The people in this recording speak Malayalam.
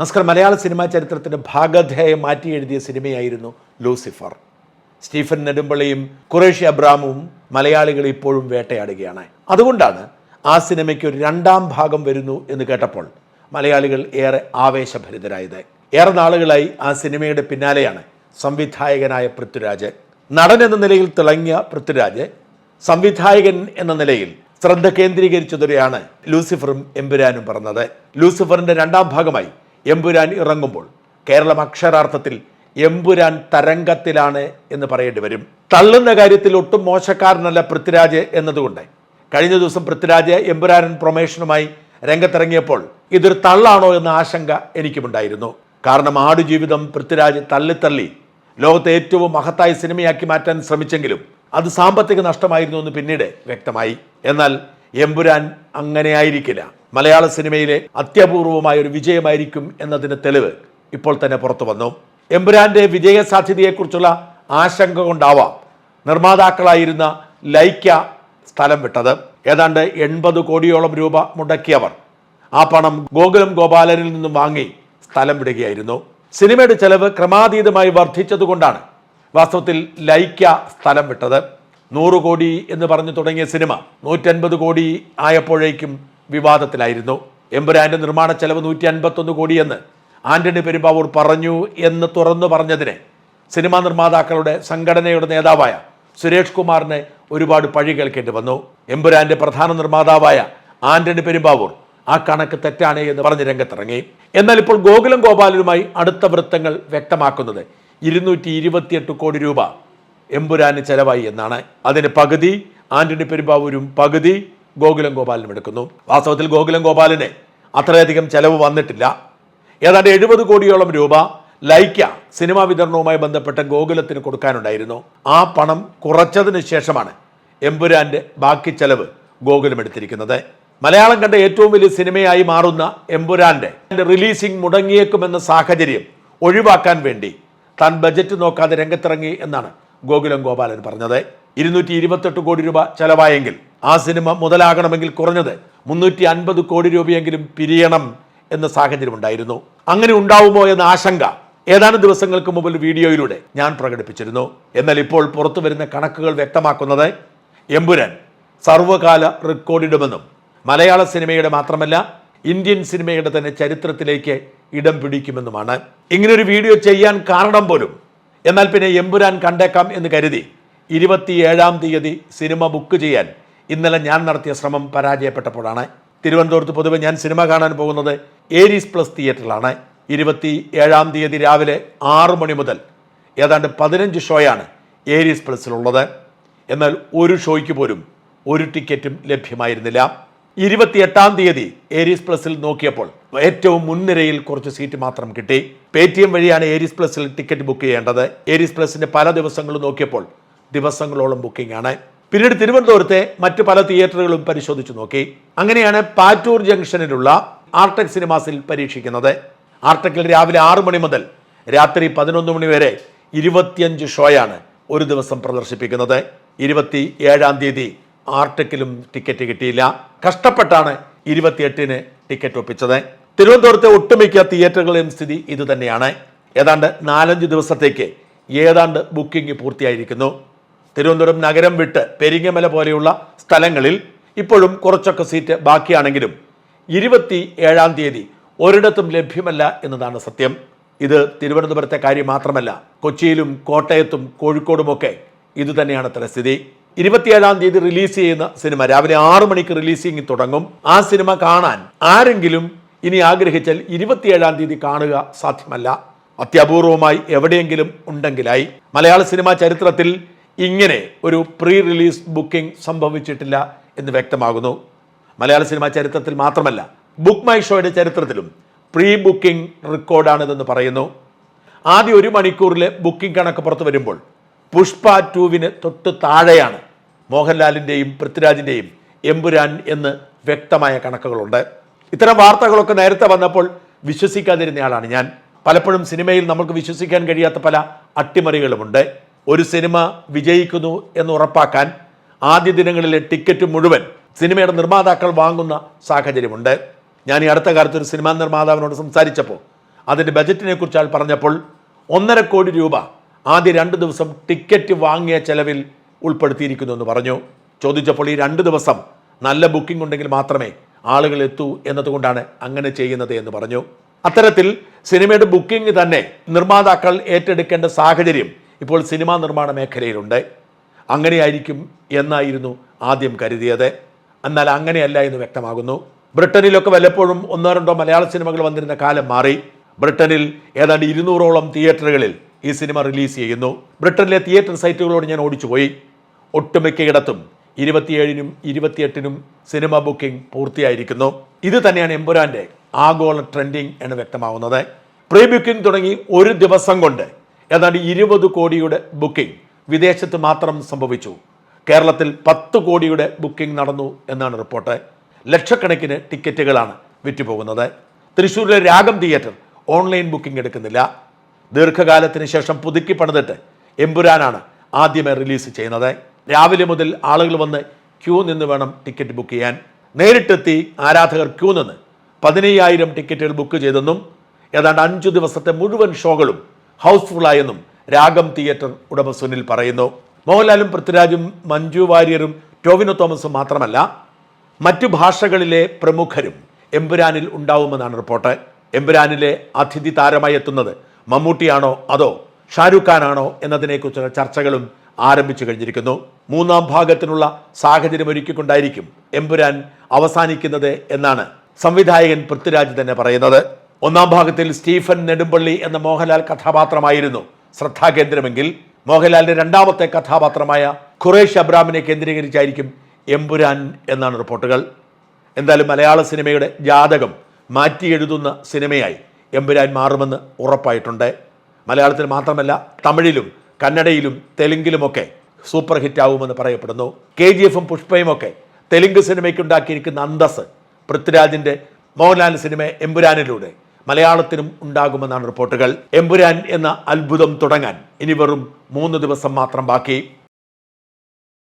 നമസ്കാരം. മലയാള സിനിമാ ചരിത്രത്തിന്റെ ഭാഗധേയം മാറ്റി എഴുതിയ സിനിമയായിരുന്നു ലൂസിഫർ. സ്റ്റീഫൻ നെടുമ്പള്ളിയും കുറേഷ് അബ്രാമും മലയാളികൾ ഇപ്പോഴും വേട്ടയാടുകയാണ്. അതുകൊണ്ടാണ് ആ സിനിമയ്ക്ക് ഒരു രണ്ടാം ഭാഗം വരുന്നു എന്ന് കേട്ടപ്പോൾ മലയാളികൾ ഏറെ ആവേശഭരിതരായത്. ഏറെ നാളുകളായി ആ സിനിമയുടെ പിന്നാലെയാണ് സംവിധായകനായ പൃഥ്വിരാജ്. നടൻ എന്ന നിലയിൽ തിളങ്ങിയ പൃഥ്വിരാജ് സംവിധായകൻ എന്ന നിലയിൽ ശ്രദ്ധ കേന്ദ്രീകരിച്ചതോടെയാണ് ലൂസിഫറും എമ്പുരാനും പറഞ്ഞത് ലൂസിഫറിന്റെ രണ്ടാം ഭാഗമായി എമ്പുരാൻ ഇറങ്ങുമ്പോൾ കേരളം അക്ഷരാർത്ഥത്തിൽ എമ്പുരാൻ തരംഗത്തിലാണ് എന്ന് പറയേണ്ടി വരും. തള്ളുന്ന കാര്യത്തിൽ ഒട്ടും മോശക്കാരനല്ല പൃഥ്വിരാജ് എന്നതുകൊണ്ട്. കഴിഞ്ഞ ദിവസം പൃഥ്വിരാജ് എമ്പുരാനൻ പ്രൊമേഷനുമായി രംഗത്തിറങ്ങിയപ്പോൾ ഇതൊരു തള്ളാണോ എന്ന ആശങ്ക എനിക്കുമുണ്ടായിരുന്നു. കാരണം ആടുജീവിതം പൃഥ്വിരാജ് തള്ളിത്തള്ളി ലോകത്തെ ഏറ്റവും മഹത്തായ സിനിമയാക്കി മാറ്റാൻ ശ്രമിച്ചെങ്കിലും അത് സാമ്പത്തിക നഷ്ടമായിരുന്നു എന്ന് പിന്നീട് വ്യക്തമായി. എന്നാൽ എമ്പുരാൻ അങ്ങനെ ആയിരിക്കില്ല. മലയാള സിനിമയിലെ അത്യപൂർവമായ ഒരു വിജയമായിരിക്കും എന്നതിന് തെളിവ് ഇപ്പോൾ തന്നെ പുറത്തു വന്നു. എമ്പുരാന്റെ വിജയ സാധ്യതയെക്കുറിച്ചുള്ള ആശങ്ക കൊണ്ടാവാം നിർമ്മാതാക്കളായിരുന്ന ലൈക്ക സ്ഥലം വിട്ടത്. ഏതാണ്ട് എൺപത് കോടിയോളം രൂപ മുടക്കിയവർ ആ പണം ഗോകുലം ഗോപാലനിൽ നിന്നും വാങ്ങി സ്ഥലം വിടുകയായിരുന്നു. സിനിമയുടെ ചെലവ് ക്രമാതീതമായി വർദ്ധിച്ചതുകൊണ്ടാണ് വാസ്തവത്തിൽ ലൈക്ക സ്ഥലം വിട്ടത്. നൂറ് കോടി എന്ന് പറഞ്ഞു തുടങ്ങിയ സിനിമ നൂറ്റൻപത് കോടി ആയപ്പോഴേക്കും വിവാദത്തിലായിരുന്നു. എമ്പുരാന്റെ നിർമ്മാണ ചെലവ് നൂറ്റി അൻപത്തൊന്ന് കോടിയെന്ന് ആന്റണി പെരുമ്പാവൂർ പറഞ്ഞു എന്ന് തുറന്നു പറഞ്ഞതിന് സിനിമാ നിർമ്മാതാക്കളുടെ സംഘടനയുടെ നേതാവായ സുരേഷ് കുമാറിന് ഒരുപാട് പഴി കേൾക്കേണ്ടി വന്നു. എമ്പുരാന്റെ പ്രധാന നിർമ്മാതാവായ ആന്റണി പെരുമ്പാവൂർ ആ കണക്ക് തെറ്റാണ് എന്ന് പറഞ്ഞ് രംഗത്തിറങ്ങി. എന്നാൽ ഇപ്പോൾ ഗോകുലം ഗോപാലനുമായി അടുത്ത വൃത്തങ്ങൾ വ്യക്തമാക്കുന്നത് ഇരുന്നൂറ്റി കോടി രൂപ എമ്പുരാന് ചെലവായി എന്നാണ്. അതിന് പകുതി ആന്റണി പെരുമ്പാവൂരും പകുതി ഗോകുലം ഗോപാലനും എടുക്കുന്നു. വാസ്തവത്തിൽ ഗോകുലം ഗോപാലിന് അത്രയധികം ചെലവ് വന്നിട്ടില്ല. ഏതാണ്ട് എഴുപത് കോടിയോളം രൂപ ലൈക്ക സിനിമാ വിതരണവുമായി ബന്ധപ്പെട്ട ഗോകുലത്തിന് കൊടുക്കാനുണ്ടായിരുന്നു. ആ പണം കുറച്ചതിന് ശേഷമാണ് എമ്പുരാന്റെ ബാക്കി ചെലവ് ഗോകുലം എടുത്തിരിക്കുന്നത്. മലയാളം കണ്ട ഏറ്റവും വലിയ സിനിമയായി മാറുന്ന എമ്പുരാന്റെ റിലീസിംഗ് മുടങ്ങിയേക്കുമെന്ന സാഹചര്യം ഒഴിവാക്കാൻ വേണ്ടി താൻ ബജറ്റ് നോക്കാതെ രംഗത്തിറങ്ങി എന്നാണ് ഗോകുലം ഗോപാലൻ പറഞ്ഞത് ഇരുന്നൂറ്റി ഇരുപത്തെട്ട് കോടി രൂപ ചെലവായെങ്കിൽ ആ സിനിമ മുതലാകണമെങ്കിൽ കുറഞ്ഞത് മുന്നൂറ്റി അൻപത് കോടി രൂപയെങ്കിലും പിരിയണം എന്ന സാഹചര്യം ഉണ്ടായിരുന്നു. അങ്ങനെ ഉണ്ടാവുമോ എന്ന ആശങ്ക ഏതാനും ദിവസങ്ങൾക്ക് മുമ്പ് വീഡിയോയിലൂടെ ഞാൻ പ്രകടിപ്പിച്ചിരുന്നു. എന്നാൽ ഇപ്പോൾ പുറത്തു വരുന്ന കണക്കുകൾ വ്യക്തമാക്കുന്നത് എമ്പുരാൻ സർവകാല റെക്കോർഡിടുമെന്നും മലയാള സിനിമയുടെ മാത്രമല്ല ഇന്ത്യൻ സിനിമയുടെ തന്നെ ചരിത്രത്തിലേക്ക് ഇടം പിടിക്കുമെന്നുമാണ്. ഇങ്ങനൊരു വീഡിയോ ചെയ്യാൻ കാരണം പോലും എന്നാൽ പിന്നെ എമ്പുരാൻ കണ്ടേക്കാം എന്ന് കരുതി ഇരുപത്തിയേഴാം തീയതി സിനിമ ബുക്ക് ചെയ്യാൻ ഇന്നലെ ഞാൻ നടത്തിയ ശ്രമം പരാജയപ്പെട്ടപ്പോഴാണ്. തിരുവനന്തപുരത്ത് പൊതുവെ ഞാൻ സിനിമ കാണാൻ പോകുന്നത് ഏരീസ് പ്ലസ് തിയേറ്ററിലാണ് ഇരുപത്തി ഏഴാം തീയതി രാവിലെ ആറു മണി മുതൽ ഏതാണ്ട് പതിനഞ്ച് ഷോയാണ് ഏരീസ് പ്ലസിലുള്ളത് എന്നാൽ ഒരു ഷോയ്ക്ക് പോലും ഒരു ടിക്കറ്റും ലഭ്യമായിരുന്നില്ല. ഇരുപത്തിയെട്ടാം തീയതി ഏരീസ് പ്ലസിൽ നോക്കിയപ്പോൾ ഏറ്റവും മുൻനിരയിൽ കുറച്ച് സീറ്റ് മാത്രം കിട്ടി. പേ ടി എം വഴിയാണ് ഏരീസ് പ്ലസിൽ ടിക്കറ്റ് ബുക്ക് ചെയ്യേണ്ടത് ഏരീസ് പ്ലസിന്റെ പല ദിവസങ്ങളും നോക്കിയപ്പോൾ ദിവസങ്ങളോളം ബുക്കിംഗ് ആണ്. പിന്നീട് തിരുവനന്തപുരത്തെ മറ്റ് പല തിയേറ്ററുകളും പരിശോധിച്ചു നോക്കി. അങ്ങനെയാണ് പാറ്റൂർ ജംഗ്ഷനിലുള്ള ആർടെക് സിനിമാസിൽ പരീക്ഷിക്കുന്നത്. ആർടെക്കിൽ രാവിലെ ആറു മണി മുതൽ രാത്രി പതിനൊന്ന് മണി വരെ ഇരുപത്തിയഞ്ച് ഷോയാണ് ഒരു ദിവസം പ്രദർശിപ്പിക്കുന്നത്. ഇരുപത്തി ഏഴാം തീയതി ആർടെക്കിലും ടിക്കറ്റ് കിട്ടിയില്ല. കഷ്ടപ്പെട്ടാണ് ഇരുപത്തിയെട്ടിന് ടിക്കറ്റ് ഒപ്പിച്ചത്. തിരുവനന്തപുരത്തെ ഒട്ടുമിക്ക തിയേറ്ററുകളുടെയും സ്ഥിതി ഇതുതന്നെയാണ്. ഏതാണ്ട് നാലഞ്ച് ദിവസത്തേക്ക് ഏതാണ്ട് ബുക്കിംഗ് പൂർത്തിയായിരിക്കുന്നു. തിരുവനന്തപുരം നഗരം വിട്ട് പെരിങ്ങമല പോലെയുള്ള സ്ഥലങ്ങളിൽ ഇപ്പോഴും കുറച്ചൊക്കെ സീറ്റ് ബാക്കിയാണെങ്കിലും ഇരുപത്തി ഏഴാം തീയതി ഒരിടത്തും ലഭ്യമല്ല എന്നതാണ് സത്യം. ഇത് തിരുവനന്തപുരത്തെ കാര്യം മാത്രമല്ല കൊച്ചിയിലും കോട്ടയത്തും കോഴിക്കോടുമൊക്കെ ഇതുതന്നെയാണ് തലസ്ഥിതി ഇരുപത്തിയേഴാം തീയതി റിലീസ് ചെയ്യുന്ന സിനിമ രാവിലെ ആറു മണിക്ക് റിലീസിംഗ് തുടങ്ങും. ആ സിനിമ കാണാൻ ആരെങ്കിലും ഇനി ആഗ്രഹിച്ചാൽ ഇരുപത്തിയേഴാം തീയതി കാണുക സാധ്യമല്ല. അത്യപൂർവമായി എവിടെയെങ്കിലും ഉണ്ടെങ്കിലായി. മലയാള സിനിമാ ചരിത്രത്തിൽ ഇങ്ങനെ ഒരു പ്രീ റിലീസ് ബുക്കിംഗ് സംഭവിച്ചിട്ടില്ല എന്ന് വ്യക്തമാകുന്നു. മലയാള സിനിമാ ചരിത്രത്തിൽ മാത്രമല്ല ബുക്ക് മൈ ഷോയുടെ ചരിത്രത്തിലും പ്രീ ബുക്കിംഗ് റെക്കോർഡാണിതെന്ന് പറയുന്നു. ആദ്യ ഒരു മണിക്കൂറിലെ ബുക്കിംഗ് കണക്ക് പുറത്തു വരുമ്പോൾ പുഷ്പ ടൂവിന് തൊട്ട് താഴെയാണ് മോഹൻലാലിന്റെയും പൃഥ്വിരാജിന്റെയും എമ്പുരാൻ എന്ന് വ്യക്തമായ കണക്കുകളുണ്ട്. ഇത്തരം വാർത്തകളൊക്കെ നേരത്തെ വന്നപ്പോൾ വിശ്വസിക്കാതിരുന്നയാളാണ് ഞാൻ. പലപ്പോഴും സിനിമയിൽ നമുക്ക് വിശ്വസിക്കാൻ കഴിയാത്ത പല അട്ടിമറികളുമുണ്ട്. ഒരു സിനിമ വിജയിക്കുന്നു എന്ന് ഉറപ്പാക്കാൻ ആദ്യ ദിനങ്ങളിലെ ടിക്കറ്റ് മുഴുവൻ സിനിമയുടെ നിർമ്മാതാക്കൾ വാങ്ങുന്ന സാഹചര്യമുണ്ട്. ഞാൻ ഈ അടുത്ത കാലത്ത് ഒരു സിനിമാ നിർമ്മാതാവിനോട് സംസാരിച്ചപ്പോൾ അതിന്റെ ബജറ്റിനെ കുറിച്ച് ആൾ പറഞ്ഞപ്പോൾ ഒന്നര കോടി രൂപ ആദ്യ രണ്ട് ദിവസം ടിക്കറ്റ് വാങ്ങിയ ചെലവിൽ ഉൾപ്പെടുത്തിയിരിക്കുന്നു എന്ന് പറഞ്ഞു. ചോദിച്ചപ്പോൾ ഈ രണ്ട് ദിവസം നല്ല ബുക്കിംഗ് ഉണ്ടെങ്കിൽ മാത്രമേ ആളുകൾ എത്തൂ എന്നതുകൊണ്ടാണ് അങ്ങനെ ചെയ്യുന്നത് എന്ന് പറഞ്ഞു. അത്തരത്തിൽ സിനിമയുടെ ബുക്കിംഗ് തന്നെ നിർമ്മാതാക്കൾ ഏറ്റെടുക്കേണ്ട സാഹചര്യം ഇപ്പോൾ സിനിമാ നിർമ്മാണ മേഖലയിലുണ്ട്. അങ്ങനെയായിരിക്കും എന്നായിരുന്നു ആദ്യം കരുതിയത്. എന്നാൽ അങ്ങനെയല്ല എന്ന് വ്യക്തമാകുന്നു. ബ്രിട്ടനിലൊക്കെ വല്ലപ്പോഴും ഒന്നോ രണ്ടോ മലയാള സിനിമകൾ വന്നിരുന്ന കാലം മാറി. ബ്രിട്ടനിൽ ഏതാണ്ട് ഇരുന്നൂറോളം തിയേറ്ററുകളിൽ ഈ സിനിമ റിലീസ് ചെയ്യുന്നു. ബ്രിട്ടനിലെ തിയേറ്റർ സൈറ്റുകളോട് ഞാൻ ഓടിച്ചുപോയി. ഒട്ടുമിക്കയിടത്തും ഇരുപത്തിയേഴിനും ഇരുപത്തിയെട്ടിനും സിനിമ ബുക്കിംഗ് പൂർത്തിയായിരിക്കുന്നു. ഇത് തന്നെയാണ് എമ്പുരാന്റെ ആഗോള ട്രെൻഡിങ് എന്ന് വ്യക്തമാവുന്നത്. പ്രീ ബുക്കിംഗ് തുടങ്ങി ഒരു ദിവസം കൊണ്ട് ഏതാണ്ട് ഇരുപത് കോടിയുടെ ബുക്കിംഗ് വിദേശത്ത് മാത്രം സംഭവിച്ചു. കേരളത്തിൽ പത്ത് കോടിയുടെ ബുക്കിംഗ് നടന്നു എന്നാണ് റിപ്പോർട്ട്. ലക്ഷക്കണക്കിന് ടിക്കറ്റുകളാണ് വിറ്റുപോകുന്നത്. തൃശ്ശൂരിലെ രാഗം തിയേറ്റർ ഓൺലൈൻ ബുക്കിംഗ് എടുക്കുന്നില്ല. ദീർഘകാലത്തിന് ശേഷം പുതുക്കി പണിതിട്ട് എമ്പുരാനാണ് ആദ്യമേ റിലീസ് ചെയ്യുന്നത്. രാവിലെ മുതൽ ആളുകൾ വന്ന് ക്യൂ നിന്ന് വേണം ടിക്കറ്റ് ബുക്ക് ചെയ്യാൻ. നേരിട്ടെത്തി ആരാധകർ ക്യൂ നിന്ന് പതിനയ്യായിരം ടിക്കറ്റുകൾ ബുക്ക് ചെയ്തെന്നും ഏതാണ്ട് അഞ്ചു ദിവസത്തെ മുഴുവൻ ഷോകളും ഹൗസ്ഫുള്ളായെന്നും രാഗം തിയേറ്റർ ഉടമ സുനിൽ പറയുന്നു. മോഹൻലാലും പൃഥ്വിരാജും മഞ്ജു വാര്യറും ടോവിനോ തോമസും മാത്രമല്ല മറ്റു ഭാഷകളിലെ പ്രമുഖരും എമ്പുരാനിൽ ഉണ്ടാവുമെന്നാണ് റിപ്പോർട്ട്. എമ്പുരാനിലെ അതിഥി താരമായി എത്തുന്നത് മമ്മൂട്ടിയാണോ? അതോ ഷാരൂഖ് ഖാനാണോ? എന്നതിനെക്കുറിച്ചുള്ള ചർച്ചകളും ആരംഭിച്ചു കഴിഞ്ഞിരിക്കുന്നു. മൂന്നാം ഭാഗത്തിനുള്ള സാഹചര്യം ഒരുക്കിക്കൊണ്ടായിരിക്കും എമ്പുരാൻ അവസാനിക്കുന്നത് എന്നാണ് സംവിധായകൻ പൃഥ്വിരാജ് തന്നെ പറയുന്നത്. ഒന്നാം ഭാഗത്തിൽ സ്റ്റീഫൻ നെടുമ്പള്ളി എന്ന മോഹൻലാൽ കഥാപാത്രമായിരുന്നു ശ്രദ്ധാകേന്ദ്രമെങ്കിൽ മോഹൻലാലിന്റെ രണ്ടാമത്തെ കഥാപാത്രമായ ഖുറേഷ് അബ്രാമിനെ കേന്ദ്രീകരിച്ചായിരിക്കും എമ്പുരാൻ എന്നാണ് റിപ്പോർട്ടുകൾ. എന്തായാലും മലയാള സിനിമയുടെ ജാതകം മാറ്റിയെഴുതുന്ന സിനിമയായി. എമ്പുരാൻ മാറുമെന്ന് ഉറപ്പായിട്ടുണ്ട്. മലയാളത്തിൽ മാത്രമല്ല തമിഴിലും കന്നഡയിലും തെലുങ്കിലുമൊക്കെ സൂപ്പർ ഹിറ്റ് ആവുമെന്ന് പറയപ്പെടുന്നു. കെ ജി എഫും പുഷ്പയുമൊക്കെ തെലുങ്ക് സിനിമയ്ക്കുണ്ടാക്കിയിരിക്കുന്ന അന്തസ് പൃഥ്വിരാജിന്റെ മോഹൻലാൽ സിനിമ എമ്പുരാനിലൂടെ മലയാളത്തിനും ഉണ്ടാകുമെന്നാണ് റിപ്പോർട്ടുകൾ. എമ്പുരാൻ എന്ന അത്ഭുതം തുടങ്ങാൻ ഇനി വെറും മൂന്ന് ദിവസം മാത്രം ബാക്കി.